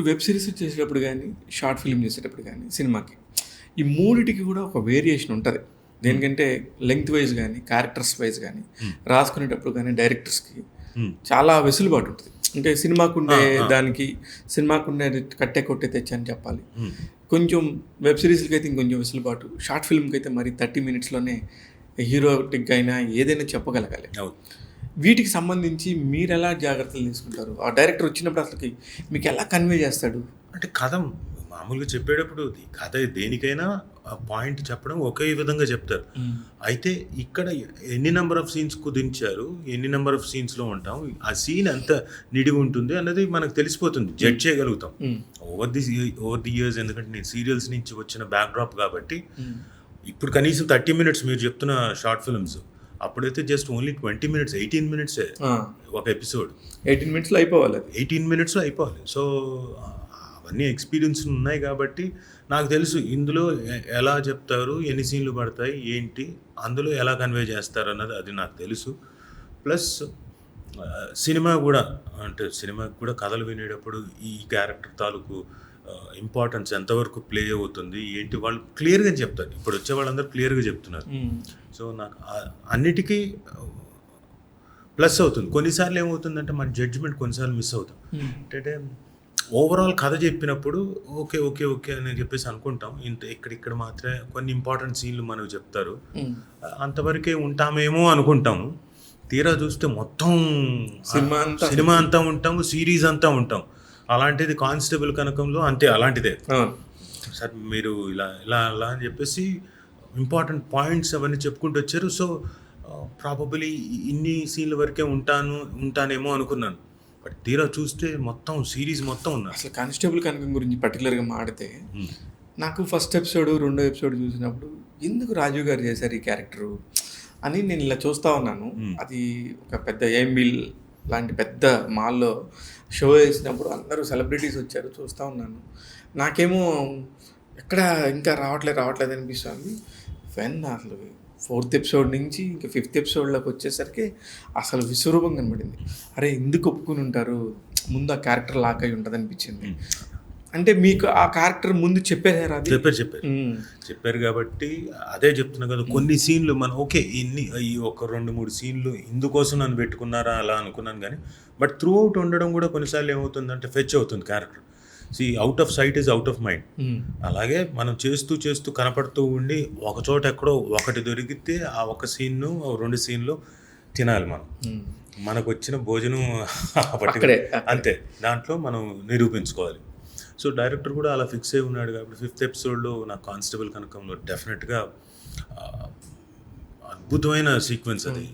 Web series చేసేటప్పుడు కానీ short film చేసేటప్పుడు కానీ సినిమాకి ఈ మూడిటికి కూడా ఒక వేరియేషన్ ఉంటుంది. దేనికంటే లెంగ్త్ వైజ్ కానీ క్యారెక్టర్స్ వైజ్ కానీ రాసుకునేటప్పుడు కానీ డైరెక్టర్స్కి. చాలా వెసులుబాటు ఉంటుంది. అంటే సినిమాకు ఉండే దానికి సినిమాకు ఉండే కట్టే కొట్టే తెచ్చా అని చెప్పాలి. కొంచెం వెబ్ సిరీస్కి అయితే ఇంకొంచెం వెసులుబాటు షార్ట్ ఫిల్మ్కి అయితే మరి థర్టీ మినిట్స్లోనే హీరోటిక్ అయినా ఏదైనా చెప్పగలగాలి. అవును. వీటికి సంబంధించి మీరు ఎలా జాగ్రత్తలు తీసుకుంటారు? ఆ డైరెక్టర్ వచ్చినప్పుడు అసలుకి మీకు ఎలా కన్వే చేస్తాడు? అంటే కథ మామూలుగా చెప్పేటప్పుడు కథ దేనికైనా పాయింట్ చెప్పడం ఒకే విధంగా చెప్తారు. అయితే ఇక్కడ ఎన్ని నెంబర్ ఆఫ్ సీన్స్ కుదించారు ఎన్ని నెంబర్ ఆఫ్ సీన్స్లో ఉంటాం ఆ సీన్ ఎంత నిడివి ఉంటుంది అన్నది మనకు తెలిసిపోతుంది. జడ్జ్ చేయగలుగుతాం. Over the over the years ఎందుకంటే నేను సీరియల్స్ నుంచి వచ్చిన బ్యాక్డ్రాప్ కాబట్టి ఇప్పుడు కనీసం థర్టీ మినిట్స్ మీరు చెప్తున్న షార్ట్ ఫిల్మ్స్ అప్పుడైతే just only twenty minutes eighteen మినిట్సే ఒక ఎపిసోడ్ ఎయిటీన్ మినిట్స్లో అయిపోవాలి ఎయిటీన్ మినిట్స్లో అయిపోవాలి. సో అవన్నీ ఎక్స్పీరియన్స్ ఉన్నాయి కాబట్టి నాకు తెలుసు ఇందులో ఎలా చెప్తారు ఎన్ని సీన్లు పడతాయి ఏంటి అందులో ఎలా కన్వే చేస్తారు అన్నది అది నాకు తెలుసు. ప్లస్ సినిమా కూడా అంటే సినిమాకి కూడా కథలు వినేటప్పుడు ఈ క్యారెక్టర్ తాలూకు ఇంపార్టెన్స్ ఎంతవరకు ప్లే అవుతుంది ఏంటి వాళ్ళు క్లియర్గా చెప్తారు. ఇప్పుడు వచ్చే వాళ్ళందరూ క్లియర్గా చెప్తున్నారు. సో నాకు అన్నిటికీ ప్లస్ అవుతుంది. కొన్నిసార్లు ఏమవుతుందంటే మన జడ్జిమెంట్ కొన్నిసార్లు మిస్ అవుతాం. అంటే ఓవరాల్ కథ చెప్పినప్పుడు ఓకే ఓకే ఓకే అని చెప్పేసి అనుకుంటాం. ఇంత ఇక్కడ ఇక్కడ మాత్రమే కొన్ని ఇంపార్టెంట్ సీన్లు మనకు చెప్తారు. అంతవరకే ఉంటామేమో అనుకుంటాము. తీరా చూస్తే మొత్తం సినిమా అంతా సినిమా అంతా ఉంటాము సిరీస్ అంతా ఉంటాం అలాంటిది కానిస్టేబుల్ కనకంలో అంతే అలాంటిదే. సార్ మీరు ఇలా ఇలా అలా అని చెప్పేసి ఇంపార్టెంట్ పాయింట్స్ అవన్నీ చెప్పుకుంటూ వచ్చారు. సో ప్రాబబులీ ఇన్ని సీన్ల వరకే ఉంటాను ఉంటానేమో అనుకున్నాను. బట్ తీరా చూస్తే మొత్తం సిరీస్ మొత్తం ఉన్నారు అసలు కానిస్టేబుల్ కనకం గురించి పర్టికులర్గా మాడితే నాకు ఫస్ట్ ఎపిసోడ్ రెండో ఎపిసోడ్ చూసినప్పుడు ఎందుకు రాజీవ్ గారు చేశారు ఈ క్యారెక్టరు అని నేను ఇలా చూస్తూ ఉన్నాను. అది ఒక పెద్ద ఏంబిల్ లాంటి పెద్ద మాల్లో షో వేసినప్పుడు అందరూ సెలబ్రిటీస్ వచ్చారు చూస్తూ ఉన్నాను. నాకేమో ఎక్కడ ఇంకా రావట్లేదు రావట్లేదు అనిపిస్తుంది. వెన్ అసలు ఫోర్త్ ఎపిసోడ్ నుంచి ఇంకా ఫిఫ్త్ ఎపిసోడ్లోకి వచ్చేసరికి అసలు విశ్వరూపం కనబడింది. అరే ఎందుకు ఒప్పుకుని ఉంటారు? ముందు ఆ క్యారెక్టర్ లాక్ అయి ఉంటుంది అనిపించింది అంటే మీకు ఆ క్యారెక్టర్ ముందు చెప్పేసారు అది చెప్పారు చెప్పారు. చెప్పారు కాబట్టి అదే చెప్తున్నా కదా కొన్ని సీన్లు మనం ఓకే ఇన్ని ఈ ఒక రెండు మూడు సీన్లు ఇందుకోసం నన్ను పెట్టుకున్నారా అలా అనుకున్నాను కానీ బట్ త్రూ అవుట్ ఉండడం కూడా కొన్నిసార్లు ఏమవుతుందంటే ఫెచ్ అవుతుంది character C out of sight is out of mind. అలాగే మనం చేస్తూ చేస్తూ కనపడుతూ ఉండి ఒక చోట ఎక్కడో ఒకటి దొరికితే ఆ ఒక సీన్ను రెండు సీన్లు తినాలి మనం. మనకు వచ్చిన భోజనం. అంతే దాంట్లో మనం నిరూపించుకోవాలి సో డైరెక్టర్ కూడా అలా ఫిక్స్ అయి ఉన్నాడు కాబట్టి ఫిఫ్త్ ఎపిసోడ్లో నా కానిస్టేబుల్ కనకంలో డెఫినెట్గా అద్భుతమైన సీక్వెన్స్ అది.